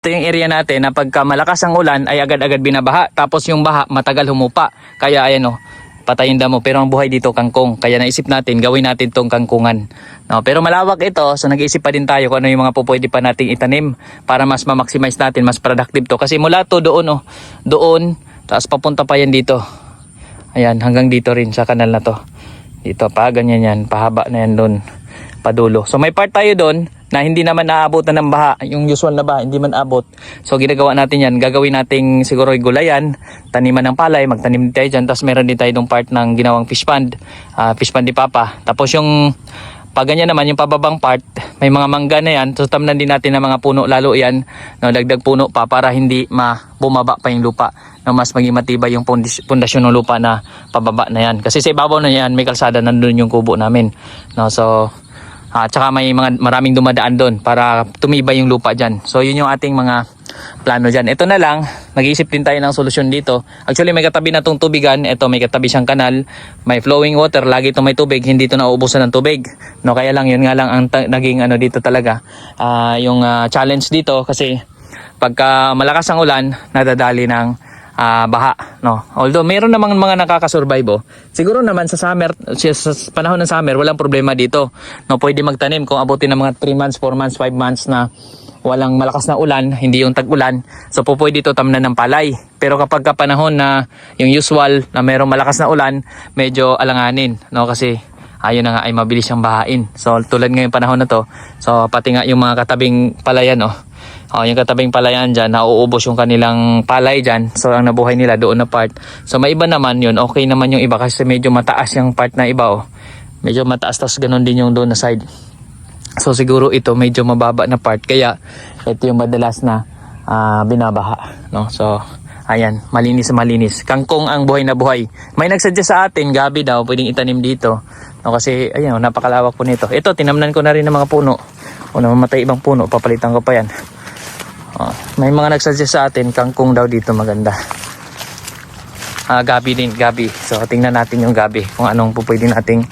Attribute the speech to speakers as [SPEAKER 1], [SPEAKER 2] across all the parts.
[SPEAKER 1] Ito yung area natin na pagka malakas ang ulan ay agad-agad binabaha. Tapos yung baha matagal humupa. Kaya ayan o, patayin damo. Pero ang buhay dito kangkong. Kaya naisip natin, gawin natin tong kangkungan. No, pero malawak ito, so nag-iisip pa din tayo kung ano yung mga pupwede pa nating itanim para mas ma-maximize natin, mas productive to. Kasi mula to doon, oh, doon, tapos papunta pa yan dito. Ayan, hanggang dito rin sa kanal na to. Dito pa, ganyan yan, pahaba na yan doon, padulo. So may part tayo doon na hindi naman naabot na ng baha, yung usual na baha, hindi man abot. So ginagawa natin yan, gagawin nating siguro gulayan, taniman ng palay, magtanim din tayo dyan, tapos meron din tayo part ng ginawang fish pond, ah, fish pond ni Papa. Tapos yung pag naman, yung pababang part, may mga mangga na yan. So, tamnan din natin ng mga puno, lalo yan, no, dagdag puno pa para hindi ma bumaba pa yung lupa. No, mas maging matibay yung pundasyon ng lupa na pababa na yan. Kasi sa ibabaw na yan, may kalsada, nandun yung kubo namin. No, so, at saka may mga maraming dumadaan doon para tumibay yung lupa dyan. So, yun yung ating mga plano dyan. Ito na lang, nag-iisip din tayo ng solusyon dito. Actually, may katabi na tong tubigan. Ito, may katabi siyang kanal. May flowing water. Lagi ito may tubig. Hindi ito nauubusan ng tubig. No, kaya lang, yun nga lang ang naging ano dito talaga. ah, yung ah, challenge dito kasi pagka malakas ang ulan, nadadali ng ah, baha. No? Although mayroon namang mga nakakasurvive. Oh. Siguro naman sa summer, sa panahon ng summer, walang problema dito. No, pwede magtanim kung abutin ng mga 3 months, 4 months, 5 months na walang malakas na ulan, hindi yung tag-ulan. So po pwede ito tamnan ng palay. Pero kapag ka panahon na yung usual na mayroong malakas na ulan, medyo alanganin. No? Kasi ayun na nga ay mabilis siyang bahain. So tulad ngayong panahon na to, so pati nga yung mga katabing palayan, oh, Oh, yung katabing palayan dyan, nauubos yung kanilang palay dyan. So, ang nabuhay nila doon na part. So, may iba naman yun. Okay naman yung iba kasi medyo mataas yung part na iba. Oh. Medyo mataas, tapos ganun din yung doon na side. So, siguro ito medyo mababa na part. Kaya, ito yung madalas na ah, binabaha. No? So, ayan, malinis malinis. Kangkong ang buhay na buhay. May nagsuggest sa atin, gabi daw, pwedeng itanim dito. No, kasi, ayan, oh, napakalawak po nito. Ito, tinamnan ko na rin ng mga puno. O namamatay ibang puno, papalitan ko pa yan. Oh, may mga nagsuggest sa atin, kangkong daw dito maganda. Ah, gabi din, gabi. So, tingnan natin yung gabi. Kung anong po pwede nating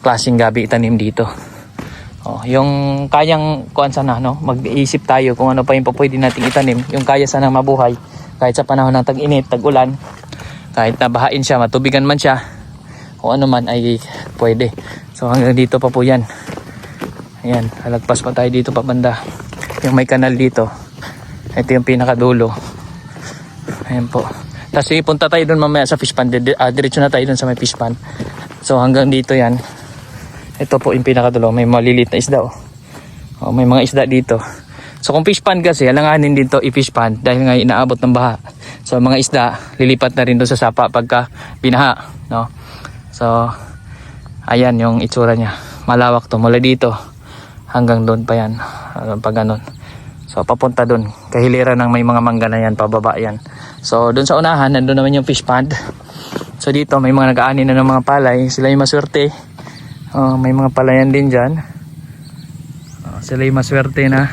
[SPEAKER 1] klaseng gabi itanim dito. Oh, yung kayang kuan sana no, mag-iisip tayo kung ano pa yung pwede nating itanim, yung kaya sana mabuhay kahit sa panahon ng tag-init, tag-ulan, kahit nabahain siya, matubigan man siya, kung ano man ay pwede. So hanggang dito pa po 'yan. Ayan, halagpas pa tayo dito pa banda. Yung may kanal dito. Ito yung pinakadulo. Ayan po. Tapos ipunta tayo doon mamaya sa fish pond. Ah, diretso na tayo doon sa may fish pond. So hanggang dito yan. Ito po yung pinakadulo. May maliliit na isda oh. oh may mga isda dito. So kung fish pond kasi, alanganin dito i-fish pond dahil nga inaabot ng baha. So mga isda, lilipat na rin doon sa sapa pagka binaha. No? So, ayan yung itsura niya. Malawak to. Mula dito hanggang doon pa yan. Pag ganun. So papunta doon. Kahiliran ng may mga mangga na yan, pababa yan. So doon sa unahan, nandun naman yung fish pond. So dito may mga nag-aani na ng mga palay. Sila yung maswerte. Oh, may mga palayan din dyan. Oh, sila yung maswerte na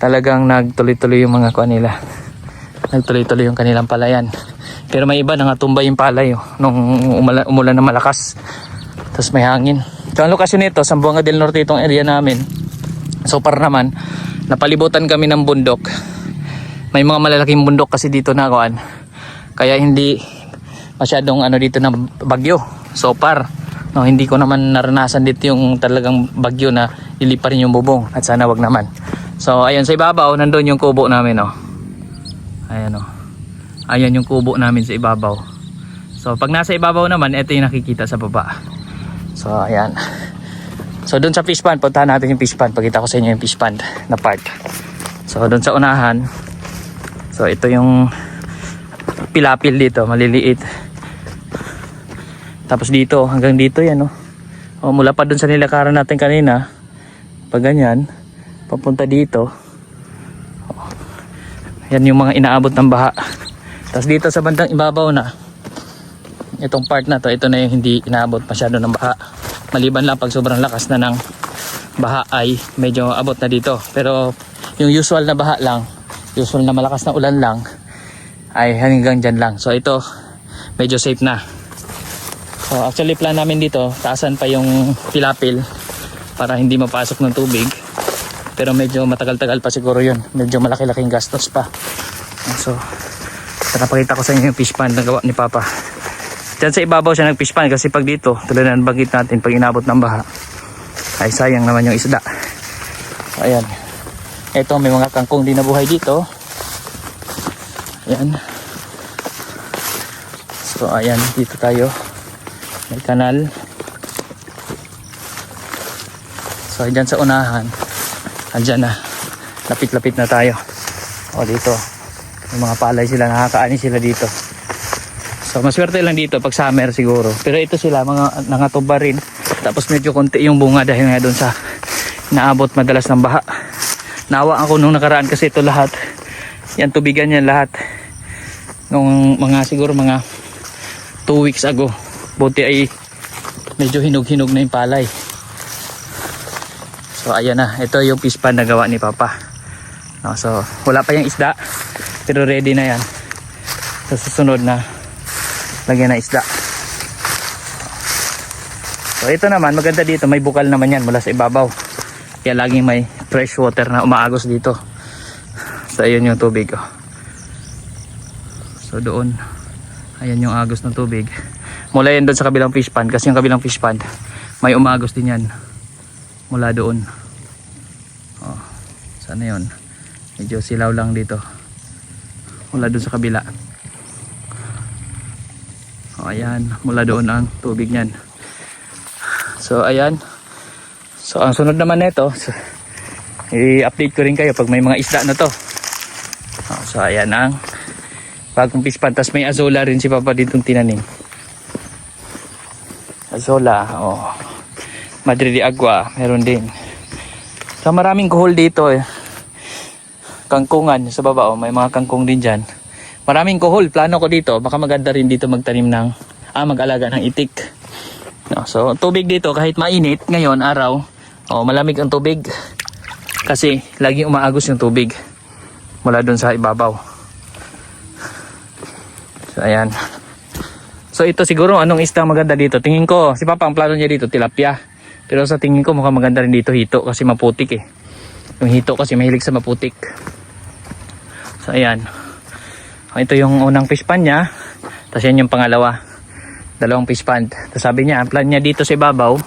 [SPEAKER 1] talagang nagtuloy-tuloy yung mga kuha nila. Nagtuloy-tuloy yung kanilang palayan. Pero may iba nangatumba yung palay oh, nung umulan, umulan na malakas. Tapos may hangin. So ang lokasyon nito, Sambuanga del Norte itong area namin. So par naman, napalibutan kami ng bundok. May mga malalaking bundok kasi dito na kuan. Kaya hindi masyadong ano dito na bagyo. So par, no, hindi ko naman naranasan dito yung talagang bagyo na ilipa rin yung bubong at sana wag naman. So ayun sa ibabaw nandun yung kubo namin oh. Ayan oh. Ayan yung kubo namin sa ibabaw. So pag nasa ibabaw naman, ito yung nakikita sa baba. So ayan. So doon sa fish pond, puntahan natin yung fish pond. Pagkita ko sa inyo yung fish pond na part. So doon sa unahan, so ito yung pilapil dito, maliliit. Tapos dito, hanggang dito yan oh. O, mula pa doon sa nilakaran natin kanina, pag ganyan, papunta dito. O, yan yung mga inaabot ng baha. Tapos dito sa bandang ibabaw na, itong part na to, ito na yung hindi inaabot masyado ng baha. Maliban lang pag sobrang lakas na ng baha ay medyo abot na dito. Pero yung usual na baha lang, usual na malakas na ulan lang, ay hanggang dyan lang. So ito, medyo safe na. So actually plan namin dito, taasan pa yung pilapil para hindi mapasok ng tubig. Pero medyo matagal-tagal pa siguro yun. Medyo malaki-laking gastos pa. So, napakita ko sa inyo yung fish pond na gawa ni Papa. Diyan sa ibabaw siya nag-fish kasi pag dito, tulad na bagit natin pag inabot ng baha, ay sayang naman yung isda. Ayan. Ito, may mga kangkong din na buhay dito. Ayan. So, ayan, dito tayo. May kanal. So, dyan sa unahan, andyan na. Lapit-lapit na tayo. O, dito. May mga palay sila, nakakaani sila dito. So, maswerte lang dito pag summer siguro. Pero ito sila, mga nangatuba rin. Tapos medyo konti yung bunga dahil nga doon sa naabot madalas ng baha. Nawa ako nung nakaraan kasi ito lahat. Yan, tubigan yan lahat. Nung mga siguro mga 2 weeks ago. Buti ay medyo hinog-hinog na yung palay. So ayan na, ito yung fish na gawa ni Papa. So wala pa yung isda, pero ready na yan. Sa susunod na lagyan na isda. So ito naman, maganda dito, may bukal naman yan mula sa ibabaw. Kaya laging may fresh water na umaagos dito. So ayun yung tubig. Oh. So doon, ayan yung agos ng tubig. Mula yan doon sa kabilang fish pond, kasi yung kabilang fish pond, may umagos din yan mula doon oh, sana yun medyo silaw lang dito mula doon sa kabila ayan mula doon ang tubig nyan so ayan. So ang sunod naman nito so, i-update ko rin kayo pag may mga isda na to. Oh, so ayan ang bagong fish pond tas may azola rin si papa ditong tinanim. Azola oh. Madre de Agua, meron din. So maraming kuhol dito eh. Kangkungan sa baba, oh, may mga kangkong din dyan. Maraming kuhol, plano ko dito. Baka maganda rin dito magtanim ng, ah, mag-alaga ng itik. No, so tubig dito kahit mainit ngayon, araw, oh, malamig ang tubig. Kasi laging umaagos yung tubig mula dun sa ibabaw. So ayan. So ito siguro anong isda maganda dito? Tingin ko, si Papa ang plano niya dito, tilapia. Pero sa tingin ko mukhang maganda rin dito hito kasi maputik eh. Yung hito kasi mahilig sa maputik. So ayan. Ito yung unang fish pan niya. Tapos yan yung pangalawa. Dalawang fish pan. Tapos sabi niya, ang plan niya dito sa ibabaw,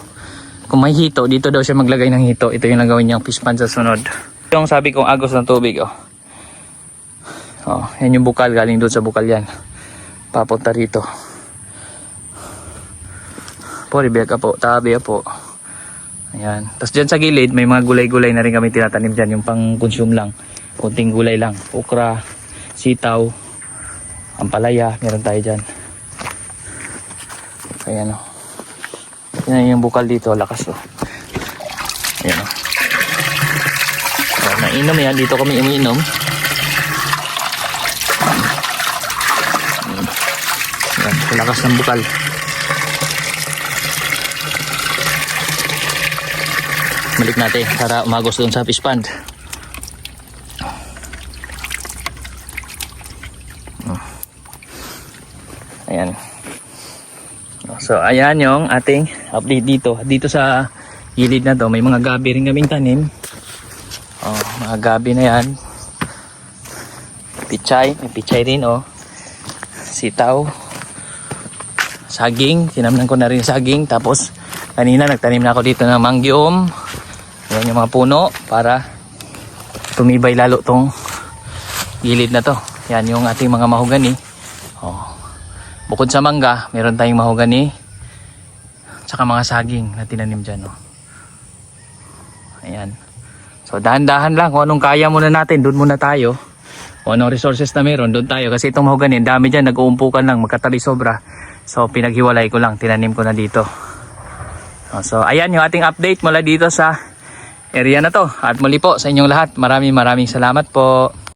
[SPEAKER 1] kung may hito, dito daw siya maglagay ng hito. Ito yung nagawin niyang fish pan sa sunod. Yung sabi kong agos ng tubig oh. Oh, yan yung bukal galing doon sa bukal yan. Papunta rito. Po, Rebecca po. Tabi po. Ayan. Tapos dyan sa gilid, may mga gulay-gulay na rin kami tinatanim dyan. Yung pang-consume lang. Kunting gulay lang. Okra, sitaw, ampalaya. Meron tayo dyan. Ayan o. Yan yung bukal dito. Lakas o. Ayan o. So, nainom yan. Dito kami umiinom. Ayan. Lakas ng bukal. balik natin para umagos doon sa fish pond so ayan yung ating update dito dito sa gilid na to may mga gabi rin kaming tanim oh, mga gabi na yan pichay may pichay rin oh sitaw saging tinamnan ko na rin saging tapos kanina nagtanim na ako dito ng mangyom yan yung mga puno para tumibay lalo tong gilid na to. Yan yung ating mga mahogani. Oh. Bukod sa mangga, meron tayong mahogani. Tsaka mga saging na tinanim dyan. Oh. Ayan. So dahan-dahan lang. Kung anong kaya muna natin, doon muna tayo. Kung anong resources na meron, doon tayo. Kasi itong mahogani, dami dyan. Nag-uumpukan lang, magkatabi sobra. So pinaghiwalay ko lang, tinanim ko na dito. Oh, So ayan yung ating update mula dito sa area na to. At muli po sa inyong lahat, maraming maraming salamat po.